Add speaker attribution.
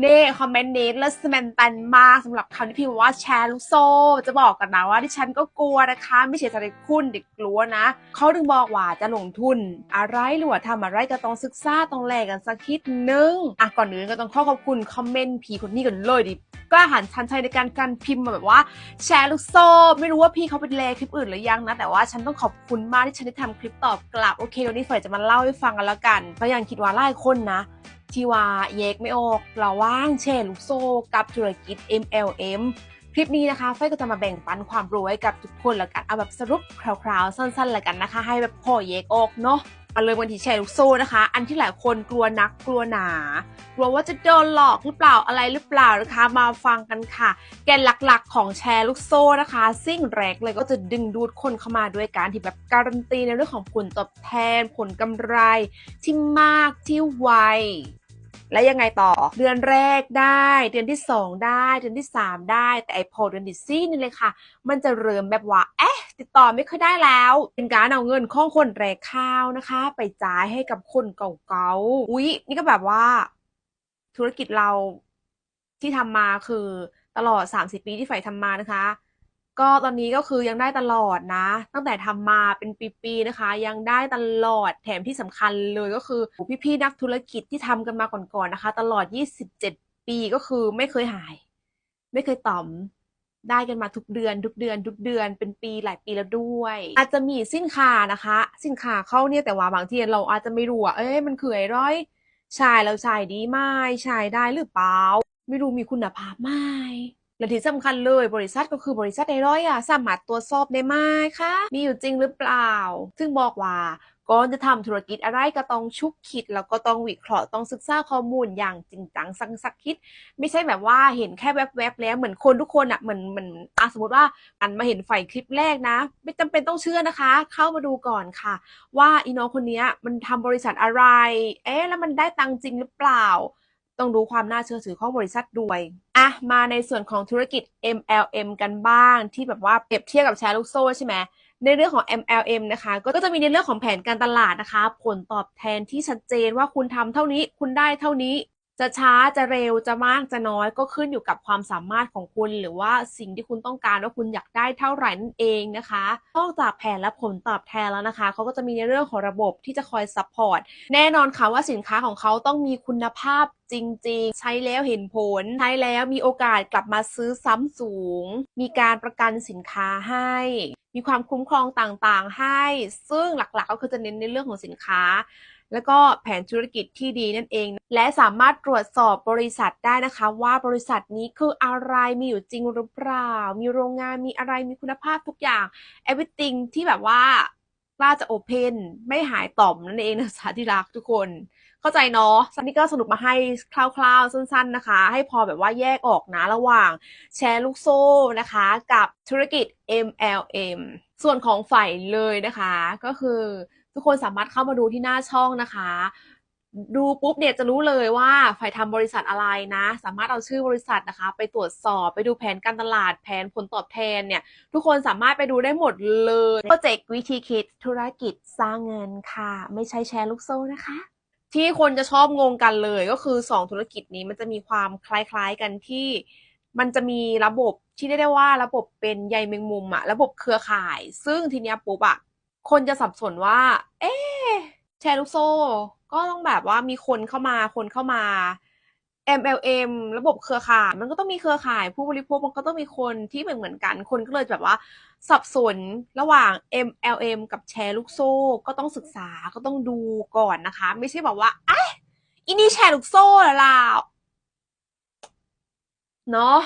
Speaker 1: เน่คอมเมนต์นี้และสแมนตันมากสำหรับคำที่พิมพ์ว่าแชร์ลูกโซ่ จะบอกกันนะว่าที่ฉันก็กลัวนะคะ ไม่ใช่สารคุณเด็กกลัวนะ เขาถึงบอกว่าจะลงทุน อะไรหรือว่าทำอะไรก็ต้องศึกษาต้องแลกกันสักคิดนึงอะก่อนอื่นก็ต้องขอขอบคุณคอมเมนต์ผีคนนี้กันเลยดิกล้าหันชันชัยในการการพิมพ์มาแบบว่าแชร์ลูกโซ่ ไม่รู้ว่าพี่เขาเป็นเลคลิปอื่นหรือยังนะ แต่ว่าฉันต้องขอบคุณมากที่ฉันได้ทำคลิปตอบกลับโอเควันนี้ฝอยจะมาเล่าให้ฟังกันแล้วกันเพราะยังคิดว่าหลายคนนะ ที่ว่าแยกไม่ออกระว่างแชร์ลูกโซ่กับธุรกิจ MLM คลิปนี้นะคะไฟก็จะมาแบ่งปันความรู้ให้กับทุกคนล้วกันเอาแบบสรุปคร่าวๆ สั้นๆล้วกันนะคะ ให้แบบพอแยกออกเนาะมาเลยวันที่แชร์ลูกโซ่นะคะ อันที่หลายคนกลัวนักกลัวหนากลัวว่าจะโดนหลอกหรือเปล่าอะไรหรือเปล่านะคะ มาฟังกันค่ะ แกนหลักๆของแชร์ลูกโซ่นะคะสิ่งแรกเลยก็จะดึงดูดคนเข้ามาด้วยการที่แบบการันตีในเรื่องของผลตอบแทนผลกำไรที่มากที่ไว และยังไงต่อ เดือนแรกได้ เดือนที่ 2 ได้ เดือนที่ 3 ได้ แต่ไอพอเดือนที่สี่นี่เลยค่ะ มันจะเริ่มแบบว่าเอ๊ะติดต่อไม่ค่อยได้แล้ว เป็นการเอาเงินของคนแรกข้าวนะคะ ไปจ่ายให้กับคนเก่าๆอุ๊ย นี่ก็แบบว่า ธุรกิจเราที่ทำมาคือตลอด 30 ปีที่ฝ่ายทำมานะคะ ก็ตอนนี้ก็คือยังได้ตลอดนะ ตั้งแต่ทำมาเป็นปีๆนะคะ ยังได้ตลอดแถมที่สำคัญเลยก็คือพี่ๆนักธุรกิจที่ทำกันมาก่อนๆนะคะ ตลอด 27 ปีก็คือไม่เคยหาย ไม่เคยต่อมได้กันมาทุกเดือน ทุกเดือน ทุกเดือนเป็นปีหลายปีแล้วด้วย อาจจะมีสินค้านะคะ สินค้าเข้าเนี่ยแต่ว่าบางทีเราอาจจะไม่รู้ว่าเอ้ยมันคืออะไรใช่แล้วใช่ดีไหมใช่ได้หรือเปล่า ไม่รู้มีคุณภาพไหม และที่สำคัญเลยบริษัทก็คือบริษัทไอร้อยอะสามารถตรวจสอบได้ไหมคะ มีอยู่จริงหรือเปล่า ซึ่งบอกว่าก่อนจะทำธุรกิจอะไรก็ต้องชุกคิด แล้วก็ต้องวิเคราะห์ต้องศึกษาข้อมูลอย่างจริงจังสังสักคิด ไม่ใช่แบบว่าเห็นแค่แวบๆแล้วเหมือนคนทุกคนอะเหมือนเหมือนอะสมมติว่าอันมาเห็นฝ่ายคลิปแรกนะ ไม่จำเป็นต้องเชื่อนะคะ เข้ามาดูก่อนค่ะ ว่าอีน้องคนนี้มันทำบริษัทอะไร เอ๊ะแล้วมันได้ตังค์จริงหรือเปล่า ต้องดูความน่าเชื่อถือของบริษัทด้วยอะมาในส่วนของธุรกิจ MLM กันบ้าง ที่แบบว่าเปรียบเทียบกับแชร์ลูกโซ่ใช่ไหมในเรื่องของ MLM นะคะ ก็จะมีในเรื่องของแผนการตลาดนะคะ ผลตอบแทนที่ชัดเจนว่าคุณทำเท่านี้ คุณได้เท่านี้ จะช้าจะเร็วจะมากจะน้อยก็ขึ้นอยู่กับความสามารถของคุณ หรือว่าสิ่งที่คุณต้องการว่าคุณอยากได้เท่าไหร่นั่นเองนะคะนอกจากแผนและผลตอบแทนแล้วนะคะเขาก็จะมีในเรื่องของระบบที่จะคอยซัพพอร์ตแน่นอนค่ะว่าสินค้าของเขาต้องมีคุณภาพจริง ๆ ใช้แล้วเห็นผล ใช้แล้วมีโอกาสกลับมาซื้อซ้ำสูง มีการประกันสินค้าให้ มีความคุ้มครองต่างๆให้ ซึ่งหลักๆก็คือจะเน้นในเรื่องของสินค้า แล้วก็แผนธุรกิจที่ดีนั่นเอง และสามารถตรวจสอบบริษัทได้นะคะ ว่าบริษัทนี้คืออะไรมีอยู่จริงหรือเปล่า มีโรงงานมีอะไรมีคุณภาพทุกอย่าง everything ที่แบบว่ากล้าจะโอเพนไม่หายต่อมนั่นเองนะสาที่รักทุกคนเข้าใจเนาะซันนี่ก็สรุปมาให้คร่าวๆ สั้นๆนะคะ ให้พอแบบว่าแยกออกนะระหว่างแชร์ลูกโซ่นะคะ กับธุรกิจ MLM ส่วนของฝ่ายเลยนะคะ ก็คือ ทุกคนสามารถเข้ามาดูที่หน้าช่องนะคะ ดูปุ๊บเนี่ยจะรู้เลยว่าฝ่ายทำบริษัทอะไรนะ สามารถเอาชื่อบริษัทนะคะ ไปตรวจสอบไปดูแผนการตลาดแผนผลตอบแทนเนี่ย ทุกคนสามารถไปดูได้หมดเลยโปรเจกต์วิธีคิดธุรกิจสร้างเงินค่ะ ไม่ใช่แชร์ลูกโซ่นะคะที่คนจะชอบงงกันเลยก็คือ 2 ธุรกิจนี้มันจะมีความคล้ายๆกันที่ มันจะมีระบบที่ได้ได้ว่าระบบเป็นใยแมงมุมอะระบบเครือข่าย ซึ่งทีเนี้ยปุ๊บอะ คนจะสับสนว่า เอ๊แชร์ลูกโซ่ ก็ต้องแบบว่ามีคนเข้ามาคนเข้ามา MLM ระบบเครือข่าย มันก็ต้องมีเครือข่าย ผู้บริโภคมันก็ต้องมีคนที่เหมือนเหมือนกัน คนก็เลยแบบว่า สับสนระหว่าง MLM กับแชร์ลูกโซ่ ก็ต้องศึกษาก็ต้องดูก่อนนะคะ ไม่ใช่แบบว่าเอ๊ะอินี่แชร์ลูกโซ่หรอล่ะเนาะ